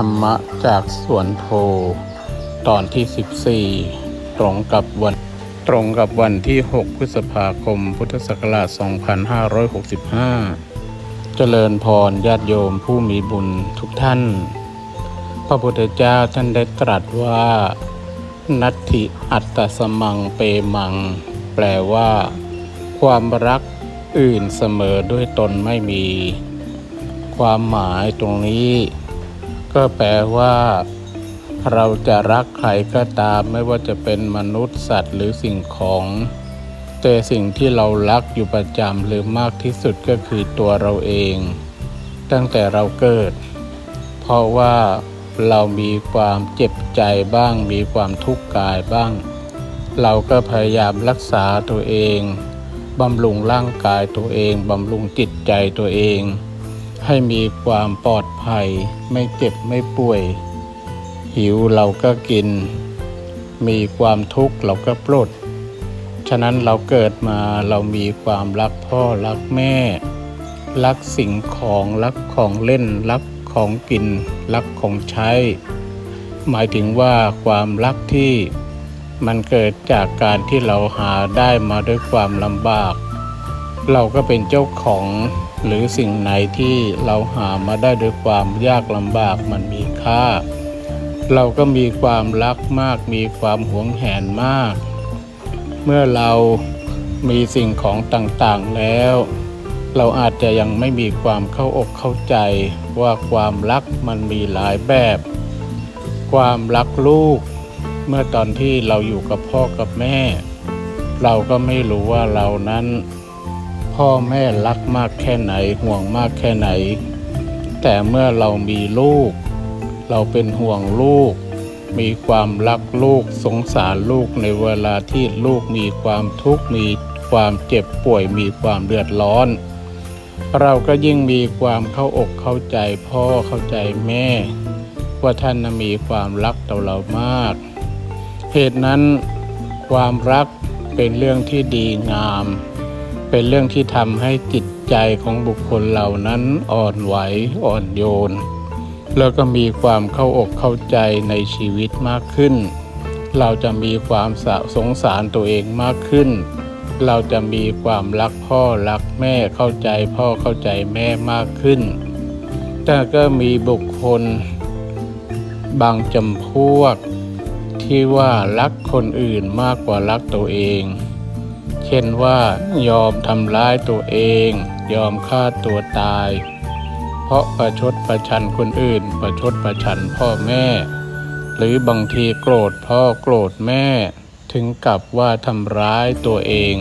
รรมะจากสวนโพ ตอนที่ 14 ตรงกับวัน ตรงกับวันที่ 6 พฤษภาคม พุทธศักราช 2565 เจริญพรญาติโยมผู้มีบุญทุกท่าน พระพุทธเจ้าท่านได้ตรัสว่า นัตถิอัตตสมังเปมัง แปลว่า ความรักอื่นเสมอด้วยตนไม่มี ความหมายตรงนี้ ก็แปลว่า เราจะรักใครก็ตามไม่ว่าจะเป็นมนุษย์สัตว์หรือสิ่งของ แต่สิ่งที่เรารักอยู่ประจำหรือมากที่สุดก็คือตัวเราเอง ตั้งแต่เราเกิด เพราะว่าเรามีความเจ็บใจบ้าง มีความทุกข์กายบ้าง เราก็พยายามรักษาตัวเองบำรุงร่างกายตัวเอง บำรุงจิตใจตัวเอง ให้มีความปลอดภัย ไม่เจ็บไม่ป่วย หิวเราก็กิน มีความทุกข์เราก็ปลด ฉะนั้นเราเกิดมาเรามีความรักพ่อรักแม่ รักสิ่งของรักของเล่น รักของกิน รักของใช้ หมายถึงว่าความรักที่มันเกิดจากการที่เราหาได้มาด้วยความลำบาก เราก็เป็นเจ้าของ หรือสิ่งไหนที่เราหามาได้ด้วยความยากลำบากมันมีค่า เราก็มีความรักมาก มีความหวงแหนมาก เมื่อเรามีสิ่งของต่างๆแล้ว เราอาจจะยังไม่มีความเข้าอกเข้าใจว่าความรักมันมีหลายแบบ ความรักลูก เมื่อตอนที่เราอยู่กับพ่อกับแม่ เราก็ไม่รู้ว่าเรานั้น พ่อแม่รักมากแค่ไหนห่วงมากแค่ไหน แต่เมื่อเรามีลูก เราเป็นห่วงลูก มีความรักลูกสงสารลูกในเวลาที่ลูกมีความทุกข์มีความเจ็บป่วยมีความเดือดร้อน เราก็ยิ่งมีความเข้าอกเข้าใจพ่อเข้าใจแม่ ว่าท่านมีความรักต่อเรามากเหตุนั้นความรักเป็นเรื่องที่ดีงาม เป็นเรื่องที่ทำให้จิตใจของบุคคลเหล่านั้นอ่อนไหวอ่อนโยน แล้วก็มีความเข้าอกเข้าใจในชีวิตมากขึ้น เราจะมีความสสงสารตัวเองมากขึ้น เราจะมีความรักพ่อรักแม่เข้าใจพ่อเข้าใจแม่มากขึ้น แต่ก็มีบุคคล บางจำพวก ที่ว่ารักคนอื่นมากกว่ารักตัวเอง เช่นว่ายอมทำร้ายตัวเอง ยอมฆ่าตัวตาย เพราะประชดประชันคนอื่น ประชดประชันพ่อแม่ หรือบางทีโกรธพ่อโกรธแม่ ถึงกับว่าทำร้ายตัวเอง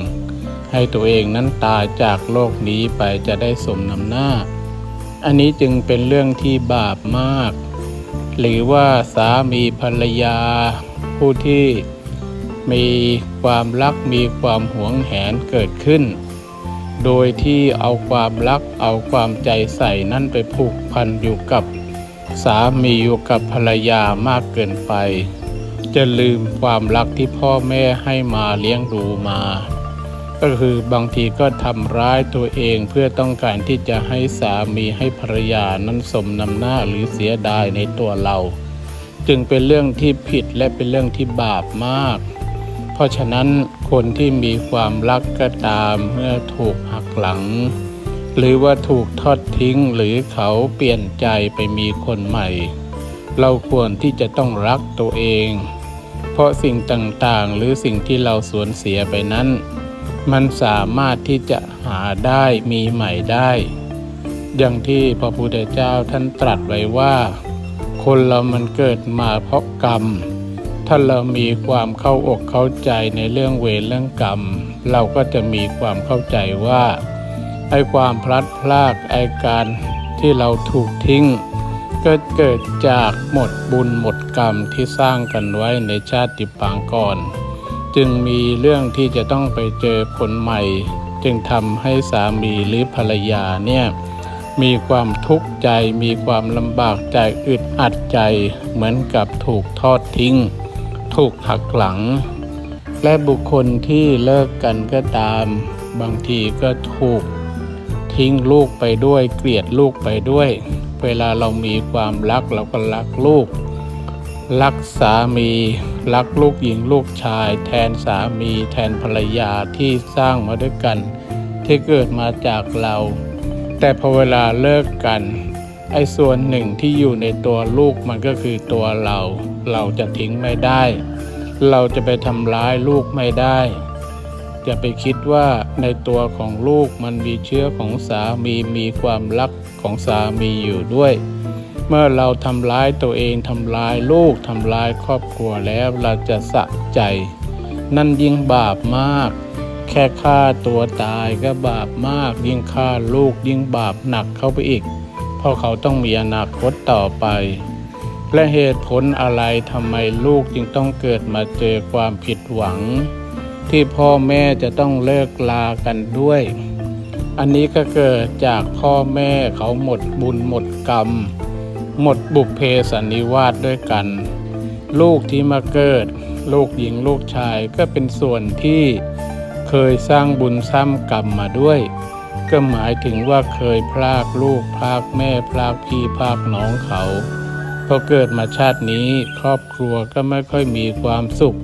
ให้ตัวเองนั้นตายจากโลกนี้ไปจะได้สมน้ำหน้า อันนี้จึงเป็นเรื่องที่บาปมาก หรือว่าสามีภรรยา ผู้ที่ มีความรักมีความหวงแหนเกิดขึ้น โดยที่เอาความรักเอาความใจใส่นั่นไปผูกพันอยู่กับสามีอยู่กับภรรยามากเกินไป จะลืมความรักที่พ่อแม่ให้มาเลี้ยงดูมา ก็คือบางทีก็ทำร้ายตัวเองเพื่อต้องการที่จะให้สามีให้ภรรยานั้นสมนำหน้าหรือเสียดายในตัวเรา จึงเป็นเรื่องที่ผิดและเป็นเรื่องที่บาปมาก เพราะฉะนั้นคนที่มีความรักก็ตามเมื่อถูกหักหลัง หรือว่าถูกทอดทิ้งหรือเขาเปลี่ยนใจไปมีคนใหม่ เราควรที่จะต้องรักตัวเอง เพราะสิ่งต่างๆ หรือสิ่งที่เราสูญเสียไปนั้น มันสามารถที่จะหาได้มีใหม่ได้ อย่างที่พระพุทธเจ้าท่านตรัสไว้ว่า คนเรามันเกิดมาเพราะกรรม ถ้าเรามีความเข้าอกเข้าใจในเรื่องเวรเรื่องกรรม เราก็จะมีความเข้าใจว่าไอ้ความพลัดพรากไอ้การที่เราถูกทิ้ง ก็เกิดจากหมดบุญหมดกรรมที่สร้างกันไว้ในชาติปางก่อน จึงมีเรื่องที่จะต้องไปเจอคนใหม่ จึงทำให้สามีหรือภรรยาเนี่ยมีความทุกข์ใจมีความลำบากใจอึดอัดใจ เหมือนกับถูกทอดทิ้ง ถูกหักหลัง และบุคคลที่เลิกกันก็ตาม บางทีก็ถูกทิ้งลูกไปด้วย เกลียดลูกไปด้วย เวลาเรามีความรักเราก็รักลูก รักสามี รักลูกหญิงลูกชาย แทนสามีแทนภรรยาที่สร้างมาด้วยกัน ที่เกิดมาจากเรา แต่พอเวลาเลิกกัน ไอ้ส่วนหนึ่งที่อยู่ในตัวลูกมันก็คือตัวเรา เราจะทิ้งไม่ได้ เราจะไปทำร้ายลูกไม่ได้อย่าไปคิดว่าในตัวของลูกมันมีเชื้อของสามีมีความรักของสามีอยู่ด้วย เมื่อเราทำร้ายตัวเองทำร้ายลูกทำร้ายครอบครัวแล้วเราจะสะใจ นั่นยิ่งบาปมาก แค่ฆ่าตัวตายก็บาปมาก ยิ่งฆ่าลูกยิ่งบาปหนักเข้าไปอีก ราะเขาต้องมีอนาคตต่อไป และเหตุผลอะไรทำไมลูกจึงต้องเกิดมาเจอความผิดหวัง ที่พ่อแม่จะต้องเลิกลากันด้วย อันนี้ก็เกิดจากพ่อแม่เขาหมดบุญหมดกรรม หมดบุพเพสันนิวาสด้วยกัน ลูกที่มาเกิด ลูกหญิงลูกชายก็เป็นส่วนที่เคยสร้างบุญสร้างกรรมมาด้วย ก็หมายถึงว่าเคยพลากลูกพลากแม่พลากพี่พลากน้องเขาพอเกิดมาชาตินี้ครอบครัวก็ไม่ค่อยมีความสุข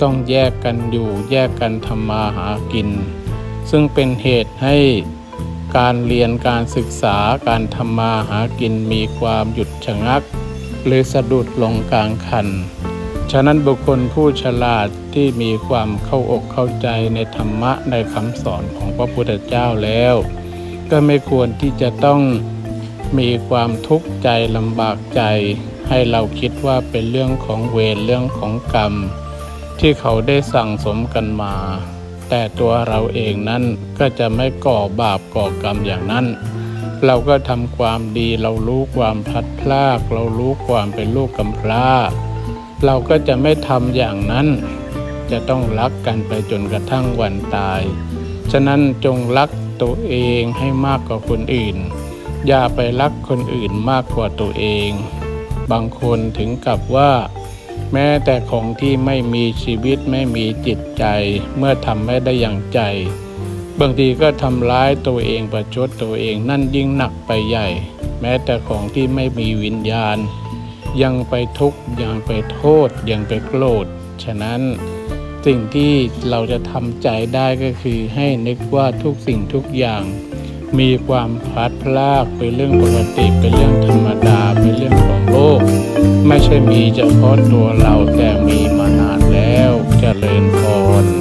ต้องแยกกันอยู่แยกกันทำมาหากิน ซึ่งเป็นเหตุให้การเรียนการศึกษาการทำมาหากินมีความหยุดชะงัก หรือสะดุดลงกลางคัน ฉะนั้นบุคคลผู้ฉลาดที่มีความเข้าอกเข้าใจในธรรมะในคำสอนของพระพุทธเจ้าแล้ว ก็ไม่ควรที่จะต้องมีความทุกข์ใจลำบากใจ ให้เราคิดว่าเป็นเรื่องของเวรเรื่องของกรรม ที่เขาได้สั่งสมกันมา แต่ตัวเราเองนั้นก็จะไม่ก่อบาปก่อกรรมอย่างนั้น เราก็ทำความดีเรารู้ความพลัดพราก เรารู้ความเป็นลูกกำพร้า เราก็จะไม่ทำอย่างนั้น จะต้องรักกันไปจนกระทั่งวันตาย ฉะนั้นจงรักตัวเองให้มากกว่าคนอื่น อย่าไปรักคนอื่นมากกว่าตัวเอง บางคนถึงกับว่า แม้แต่ของที่ไม่มีชีวิตไม่มีจิตใจ เมื่อทำไม่ได้อย่างใจ บางทีก็ทำร้ายตัวเองประชดตัวเองนั่นยิ่งหนักไปใหญ่ แม้แต่ของที่ไม่มีวิญญาณ ยังไปทุกข์ยังไปโทษ ยังไปโกรธ ฉะนั้นสิ่งที่เราจะทำใจได้ก็คือให้นึกว่าทุกสิ่งทุกอย่าง มีความพลัดพรากเป็นเรื่องปกติเป็นเรื่องธรรมดาเป็นเรื่องของโลก ไม่ใช่มีเฉพาะตัวเราแต่มีมานานแล้วจเจริญพร